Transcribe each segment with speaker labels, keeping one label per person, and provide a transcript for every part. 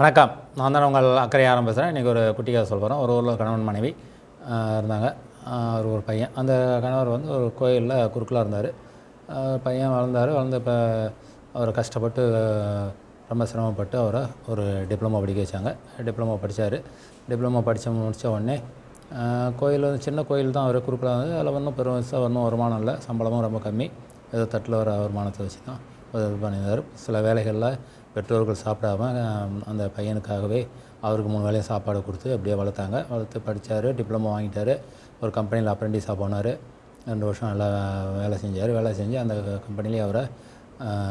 Speaker 1: வணக்கம். நான் தான் உங்கள் அக்கறையாரம் பேசுகிறேன் இன்றைக்கி ஒரு குட்டி கதை சொல்ல போகிறேன் ஒரு ஊரில் கணவன் மனைவி இருந்தாங்க. ஒரு ஒரு பையன். அந்த கணவர் வந்து ஒரு கோயிலில் குறுக்கலாக இருந்தார். பையன் வளர்ந்தார். வளர்ந்து இப்போ அவர் கஷ்டப்பட்டு ரொம்ப சிரமப்பட்டு அவரை ஒரு டிப்ளமோ படிக்க வச்சாங்க. டிப்ளமோ படித்தார் டிப்ளமோ படித்து முடித்த உடனே கோயில் வந்து சின்ன கோயில் தான். அவர் குறுக்கலாக இருந்தது அதில் ஒன்றும் பெருசாக ஒன்றும் வருமானம் இல்லை. சம்பளமும் ரொம்ப கம்மி. ஏதோ தட்டில் வர வருமானத்தை வச்சு தான் இது பண்ணியிருந்தார். சில வேலைகளில் பெற்றோர்கள் சாப்பிடாம அந்த பையனுக்காகவே அவருக்கு மூணு வேலையும் சாப்பாடு கொடுத்து அப்படியே வளர்த்தாங்க. வளர்த்து படித்தார் டிப்ளமோ வாங்கிட்டார். ஒரு கம்பெனியில் அப்ரெண்டிஸாக போனார். ரெண்டு வருஷம் நல்லா வேலை செஞ்சார். வேலை செஞ்சு அந்த கம்பெனிலேயே அவரை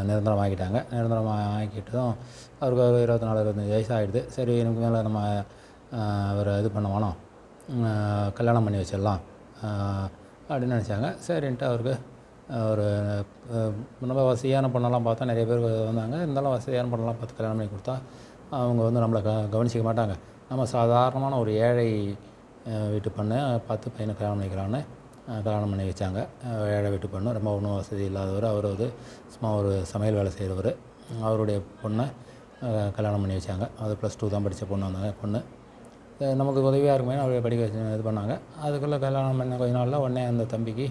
Speaker 1: நிரந்தரம் வாங்கிட்டாங்க. நிரந்தரம் ஆக்கிட்டதும் அவருக்கு ஒரு இருபத்தி நாலு இருபத்தஞ்சி வயசு ஆகிடுது சரி எனக்கு மேலே நம்ம அவரை இது பண்ண வேணாம் கல்யாணம் பண்ணி வச்சிடலாம். அப்படின்னு நினச்சாங்க. சரின்ட்டு அவருக்கு ஒரு ரொம்ப வசதியான பொண்ணெல்லாம் பார்த்தா நிறைய பேர் வந்தாங்க. இருந்தாலும் வசதியான பொண்ணெல்லாம் பார்த்து கல்யாணம் பண்ணி கொடுத்தா அவங்க வந்து நம்மளை க கவனிச்சிக்க மாட்டாங்க. நம்ம சாதாரணமான ஒரு ஏழை வீட்டு பொண்ணை பார்த்து பையனை கல்யாணம் பண்ணிக்கிறான்னு கல்யாணம் பண்ணி வச்சாங்க. ஏழை வீட்டு பொண்ணு ரொம்ப ஒன்றும் வசதி இல்லாதவர். அவர் வந்து சும்மா ஒரு சமையல் வேலை செய்கிறவர் அவருடைய பொண்ணை கல்யாணம் பண்ணி வச்சாங்க. அது ப்ளஸ் டூ தான் படித்த பொண்ணு வந்தாங்க பொண்ணு. நமக்கு உதவியாக இருக்குமே அவரை படிக்க வச்சு இது பண்ணாங்க. அதுக்குள்ளே கல்யாணம் பண்ண கொஞ்ச நாளில் உடனே அந்த தம்பிக்கு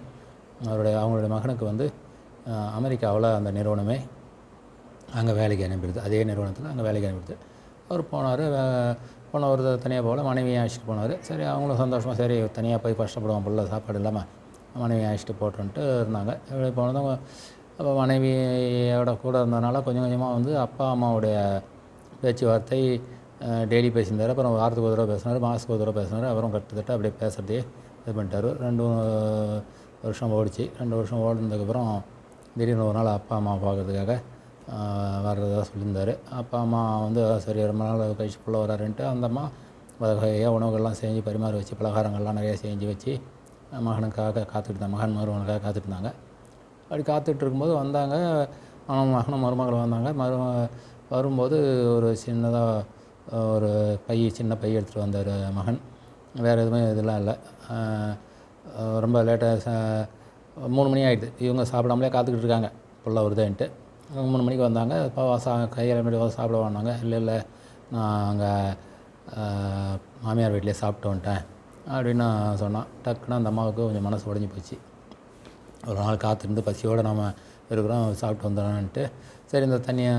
Speaker 1: அவருடைய அவங்களுடைய மகனுக்கு வந்து அமெரிக்காவில் அந்த நிறுவனமே அங்கே வேலைக்கு அனுப்பிடுது. அதே நிறுவனத்தில் அங்கே வேலைக்கு அனுப்பிடுது. அவர் போனார் போன ஒரு தனியாக போகல மனைவியை அழைச்சிட்டு போனார். சரி அவங்களும் சந்தோஷமாக சரி தனியாக போய் கஷ்டப்படுவோம் புள்ள சாப்பாடு இல்லாமல் மனைவியை அழைச்சிட்டு போட்டோன்ட்டு இருந்தாங்க. இப்படி போனதும் அப்போ மனைவியோட கூட இருந்ததுனால கொஞ்சம் கொஞ்சமாக வந்து அப்பா அம்மாவுடைய பேச்சுவார்த்தை டெய்லி பேசியிருந்தார். அப்புறம் வாரத்துக்கு ஒரு தடவை பேசினார் மாதத்துக்கு ஒரு தடவை பேசினார். அப்புறம் கட்டுத்தட்ட அப்படியே பேசுகிறதே இது பண்ணிட்டார். ரெண்டு வருஷம் ஓடிச்சு. ரெண்டு வருஷம் ஓடினதுக்கப்புறம் திடீர்னு ஒரு நாள் அப்பா அம்மா பார்க்கறதுக்காக வர்றதாக வர்றதா சொல்லியிருந்தார். அப்பா அம்மா வந்து சரி ரொம்ப நாள் கழிச்சு பிள்ளை வராருன்ட்டு அந்த அம்மா வகையாக உணவுகள்லாம் செஞ்சு பரிமாறி வச்சு பலகாரங்கள்லாம் நிறையா செஞ்சு வச்சு மகனுக்காக காத்துட்டு இருந்தாங்க மகன் மருமகனுக்காக காத்துட்டு இருந்தாங்க அப்படி காத்துட்டு இருக்கும்போது வந்தாங்க. அவன் மகனும் மருமகளும் வந்தாங்க. மரு வரும்போது ஒரு சின்னதாக ஒரு பை சின்ன பை எடுத்துகிட்டு வந்தார் மகன். வேறு எதுவுமே இதெல்லாம் இல்லை. ரொம்ப லேட்டாக மூணு மணி ஆகிடுது இவங்க சாப்பிடாமலே காத்துக்கிட்டு இருக்காங்க. புள்ள வருதுன்ட்டு மூணு மணிக்கு வந்தாங்க. இப்போ சா கையில் முன்னாடி வந்து சாப்பிட வந்தாங்க இல்லை இல்லை நான் அங்கே மாமியார் வீட்டிலே சாப்பிட்டு வந்துட்டேன் அப்படின்னு நான் சொன்னான் டக்குன்னு அந்த அம்மாவுக்கு கொஞ்சம் மனசு உடஞ்சி போச்சு. ஒரு நாள் காத்திருந்து பசியோடு நம்ம இருக்கிறோம் சாப்பிட்டு வந்துடலான்ட்டு. சரி இந்த தண்ணியை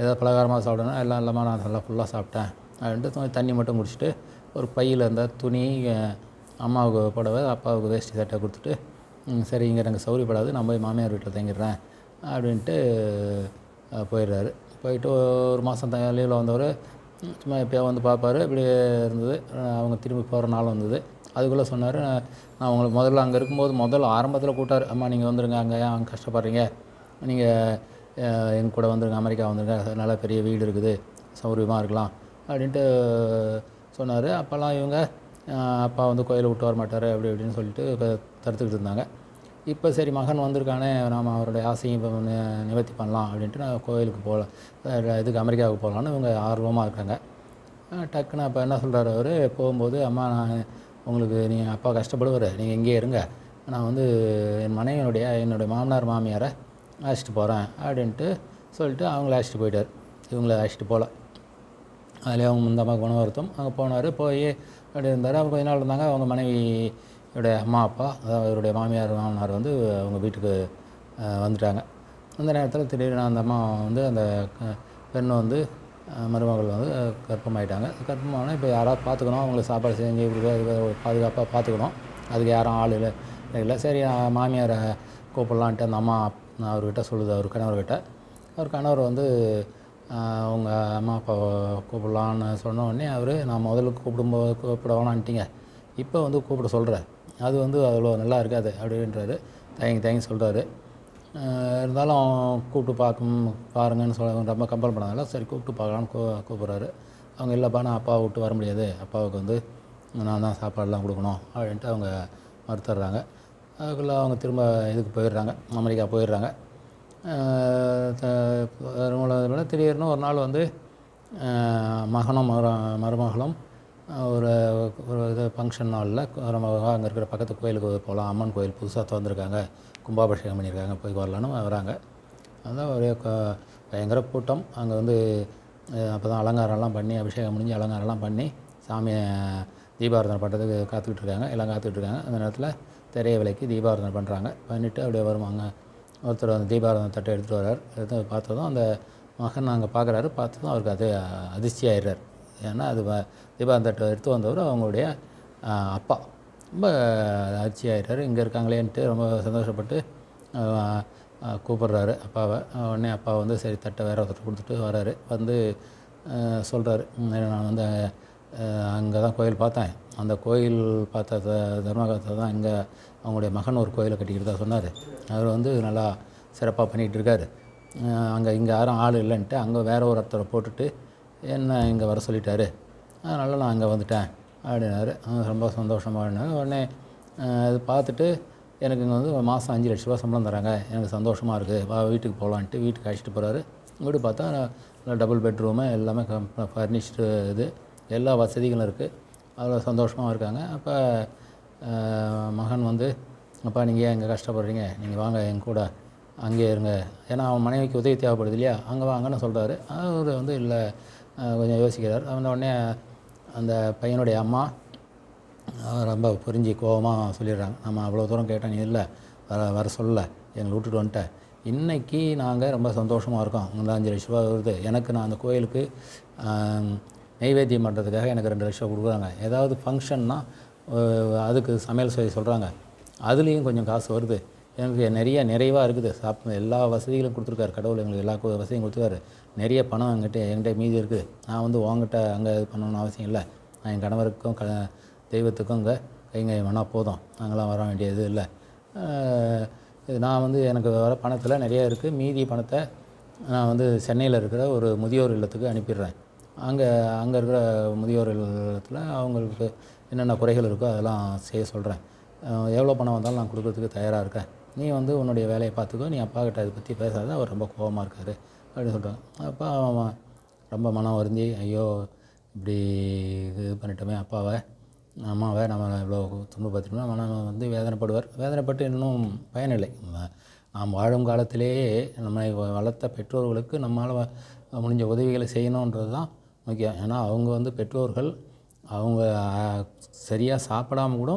Speaker 1: ஏதாவது பலகாரமாக சாப்பிடணும் எல்லாம் இல்லாமல் நான் நல்லா ஃபுல்லாக சாப்பிட்டேன் அப்படின்ட்டு கொஞ்சம் தண்ணி மட்டும் குடிச்சிட்டு ஒரு பையில் இருந்த துணி அம்மாவுக்கு புடவை அப்பாவுக்கு வேஷ்டி சட்டை கொடுத்துட்டு சரி இங்கே எனக்கு சௌரியப்படாது நான் போய் மாமியார் வீட்டில் தங்கிடுறேன் அப்படின்ட்டு போயிடுறாரு. போயிட்டு ஒரு மாதம் த லீவில் வந்தவர் சும்மா எப்பயாவது வந்து பார்ப்பாரு இப்படி இருந்தது. அவங்க திரும்பி போகிற நாள் வந்தது. அதுக்குள்ளே சொன்னார் நான் உங்களுக்கு முதல்ல அங்கே இருக்கும்போது முதல்ல ஆரம்பத்தில் கூட்டார் அம்மா நீங்கள் வந்துடுங்க அங்கே ஏன் அங்கே கஷ்டப்படுறீங்க. நீங்கள் எங்கள் கூட வந்துருங்க அமெரிக்கா வந்துருங்க. நல்ல பெரிய வீடு இருக்குது சௌரியமாக இருக்கலாம் அப்படின்ட்டு சொன்னார். அப்போல்லாம் இவங்க அப்பா வந்து கோயிலை விட்டு வர மாட்டார் அப்படி இப்படின்னு சொல்லிட்டு இப்போ தடுத்துக்கிட்டு இருந்தாங்க. இப்போ சரி மகன் வந்திருக்கானே நாம் அவருடைய ஆசையும் இப்போ நிவர்த்தி பண்ணலாம் அப்படின்ட்டு நான் கோயிலுக்கு போகல இதுக்கு அமெரிக்காவுக்கு போகலான்னு இவங்க ஆர்வமாக இருக்காங்க. டக்குன்னு அப்போ என்ன சொல்கிறாரு அவர் போகும்போது அம்மா நான் உங்களுக்கு நீங்கள் அப்பா கஷ்டப்படுவார் நீங்கள் இங்கேயே இருங்க. நான் வந்து என் மனைவியினுடைய என்னுடைய மாமனார் மாமியாரை அழைச்சிட்டு போகிறேன் அப்படின்ட்டு சொல்லிட்டு அவங்கள அழைச்சிட்டு போயிட்டார். இவங்கள அழைச்சிட்டு போகல அதிலே அவங்க இந்த அம்மாவுக்கு வருத்தம் அங்கே போனார் போய் அப்படி இருந்தார். அவர் கொஞ்ச நாள் இருந்தாங்க. அவங்க மனைவியுடைய அம்மா அப்பா அதாவது அவருடைய மாமியார் மாமனார் வந்து அவங்க வீட்டுக்கு வந்துட்டாங்க. அந்த நேரத்தில் திடீர்னு அந்த அம்மா வந்து அந்த க- பெண் வந்து மருமகள் வந்து கர்ப்பமாயிட்டாங்க. கர்ப்பமான இப்போ யாராவது பார்த்துக்கணும் அவங்கள சாப்பாடு செஞ்சு இப்படி பாதுகாப்பாக பார்த்துக்கணும் அதுக்கு யாரும் ஆள் இல்லை இல்லை. சரி நான் மாமியாரை கூப்பிடலான்ட்டு அந்த அம்மா அவர்கிட்ட சொல்லுது. அவர் கணவர்கிட்ட. அவர் கணவர் வந்து அவங்க அம்மா அப்பாவை கூப்பிடலான்னு சொன்ன உடனே அவர் நான் முதல்ல கூப்பிடும்போது கூப்பிட வேணான்ட்டீங்க. இப்போ வந்து கூப்பிட சொல்கிறேன் அது வந்து அவ்வளோ நல்லா இருக்காது அப்படின்றாரு. தயங்கி தயங்கி சொல்கிறாரு இருந்தாலும் கூப்பிட்டு பார்க்கும் பாருங்கன்னு சொல்ல ரொம்ப கம்பல் பண்ணதால சரி கூப்பிட்டு பார்க்கலான்னு கூ கூப்பிட்றாரு. அவங்க இல்லைப்பா நான் அப்பாவை விட்டு வர முடியாது. அப்பாவுக்கு வந்து நான் தான் சாப்பாடெலாம் கொடுக்கணும் அப்படின்ட்டு அவங்க மறுத்துடுறாங்க. அதுக்குள்ளே அவங்க திரும்ப இதுக்கு போயிடுறாங்க. அமெரிக்கா போயிடுறாங்க. ஆஹ் திடீர்னு ஒரு நாள் வந்து மகனும் மரு மருமகளும் ஒரு ஒரு இது ஃபங்க்ஷன் நாளில் அங்கே இருக்கிற பக்கத்து கோயிலுக்கு போகலாம் அம்மன் கோயில் புதுசாக திறந்துருக்காங்க. கும்பாபிஷேகம் பண்ணியிருக்காங்க. போய் வரலான்னு வராங்க. அதுதான் ஒரே க- பயங்கர கூட்டம். அங்கே வந்து அப்போ தான் அலங்காரம்லாம் பண்ணி அபிஷேகம் முடிஞ்சு அலங்காரம்லாம் பண்ணி சாமியை தீபாராதனை பண்ணுறதுக்கு காத்துக்கிட்டு இருக்காங்க. எல்லாம் காத்துக்கிட்டு இருக்காங்க. அந்த நேரத்தில் திரைய விலைக்கு தீபாராதனை பண்ணுறாங்க பண்ணிவிட்டு அப்படியே வருவாங்க. ஒருத்தர் அந்த தீபாராதனை தட்டை எடுத்துகிட்டு வர்றார். எடுத்து பார்த்ததும் அந்த மகன் அங்கே பார்க்குறாரு. பார்த்ததும் அவருக்கு அது அதிர்ச்சி ஆயிடுறார். ஏன்னா அது வ- தீபாராதனை தட்டை எடுத்து வந்தவர் அவங்களுடைய அப்பா. ரொம்ப அதிர்ச்சி ஆயிடுறாரு. இங்கே இருக்காங்களேன்ட்டு ரொம்ப சந்தோஷப்பட்டு கூப்பிட்றாரு அப்பாவை. உடனே அப்பா வந்து சரி தட்டை வேறு ஒருத்தர் கொடுத்துட்டு வராரு வந்து சொல்கிறாரு நான் வந்து அங்கே தான் கோயில் பார்த்தேன். அந்த கோயில் பார்த்த த- தர்மகத்தை தான் இங்கே அவங்களுடைய மகன் ஒரு கோயிலை கட்டிக்கிட்டு தான் சொன்னார். அவர் வந்து நல்லா சிறப்பாக பண்ணிகிட்டு இருக்கார் அங்கே இங்கே யாரும் ஆள் இல்லைன்ட்டு அங்கே வேற ஒரு ஒருத்தரை போட்டுட்டு என்ன இங்கே வர சொல்லிட்டாரு. அதனால் நான் அங்கே வந்துட்டேன் அப்படின்னாரு. ரொம்ப சந்தோஷமாக உடனே இது பார்த்துட்டு எனக்கு இங்கே வந்து மாதம் அஞ்சு லட்ச ரூபா சம்பளம் தராங்க. எனக்கு சந்தோஷமாக இருக்குது வா வீட்டுக்கு போகலான்ட்டு வீட்டுக்கு அழைச்சிட்டு போகிறாரு வீடு பார்த்தா டபுள் பெட்ரூமு எல்லாமே ஃபர்னிஷ்டு இது. எல்லா வசதிகளும் இருக்குது அவ்வளோ சந்தோஷமாக இருக்காங்க. அப்போ மகன் வந்து அப்பா நீங்கள் ஏன் இங்கே கஷ்டப்படுறீங்க? நீங்கள் வாங்க என் கூட அங்கேயே இருங்க. ஏன்னா அவன் மனைவிக்கு உதவி தேவைப்படுது இல்லையா? அங்கே வாங்கன்னு சொல்கிறாரு அவர் வந்து இல்லை. கொஞ்சம் யோசிக்கிறார். அவன் உடனே அந்த பையனுடைய அம்மா ரொம்ப புரிஞ்சு கோவமாக சொல்லிடுறாங்க. நம்ம அவ்வளோ தூரம் கேட்டேன் நீ இல்லை. வர வர சொல்ல எங்களை விட்டுட்டு வந்துட்டேன் இன்றைக்கி நாங்கள் ரொம்ப சந்தோஷமாக இருக்கோம். அஞ்சு லட்ச ரூபா வருது. எனக்கு நான் அந்த கோயிலுக்கு நெய்வேத்தியம் பண்ணுறதுக்காக எனக்கு ரெண்டு லட்சம் கொடுக்குறாங்க. ஏதாவது ஃபங்க்ஷன்னா அதுக்கு சமையல் செய்ய சொல்கிறாங்க அதுலேயும் கொஞ்சம் காசு வருது. எனக்கு நிறைய நிறைவாக இருக்குது. சாப்பிட் எல்லா வசதிகளும் கொடுத்துருக்காரு. கடவுள் எங்களுக்கு எல்லா வசதியும் கொடுத்துருக்காரு. நிறைய பணம் என்கிட்ட என்கிட்ட மீதி இருக்குது நான் வந்து உங்ககிட்ட அங்கே இது பண்ணணும்னு அவசியம் இல்லை. நான் என் கணவருக்கும் க தெய்வத்துக்கும் இங்கே கைங்க வேணால் போதும். நாங்களாம் வர வேண்டியது இல்லை. இது நான் வந்து எனக்கு வர பணத்தில் நிறைய இருக்குது மீதி பணத்தை நான் வந்து சென்னையில் இருக்கிற ஒரு முதியோர் இல்லத்துக்கு அனுப்பிடுறேன். அங்கே அங்கே இருக்கிற முதியோர் இல்லத்தில் அவங்களுக்கு என்னென்ன குறைகள் இருக்கோ அதெல்லாம் செய்ய சொல்கிறேன் எவ்வளோ பணம் வந்தாலும் நான் கொடுக்கறதுக்கு தயாராக இருக்கேன். நீ வந்து உன்னுடைய வேலையை பார்த்துக்கோ நீ அப்பா கிட்ட அதை பற்றி பேசாத அவர் ரொம்ப கோபமாக இருக்கார் அப்படின்னு சொல்கிறாங்க அப்போ அவன் ரொம்ப மனம் வருந்தி ஐயோ இப்படி இது பண்ணிட்டோமே அப்பாவை அம்மாவை நம்ம இவ்வளோ துன்பப்படுத்திட்டோம் மனம் வந்து வேதனைப்படுவார். வேதனைப்பட்டு இன்னும் பயனில்லை. நாம் வாழும் காலத்திலேயே நம்மை வளர்த்த பெற்றோர்களுக்கு நம்மளால் முடிஞ்ச உதவிகளை செய்யணுன்றது தான் முக்கியம் ஏன்னா அவங்க வந்து பெற்றோர்கள் அவங்க சரியாக சாப்பிடாம கூட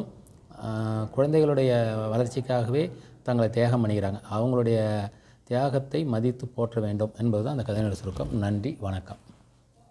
Speaker 1: குழந்தைகளுடைய வளர்ச்சிக்காகவே தங்களை தியாகம் பண்ணிக்கிறாங்க. அவங்களுடைய தியாகத்தை மதித்து போற்ற வேண்டும் என்பது தான் அந்த கதையினுடைய சுருக்கம். நன்றி வணக்கம்.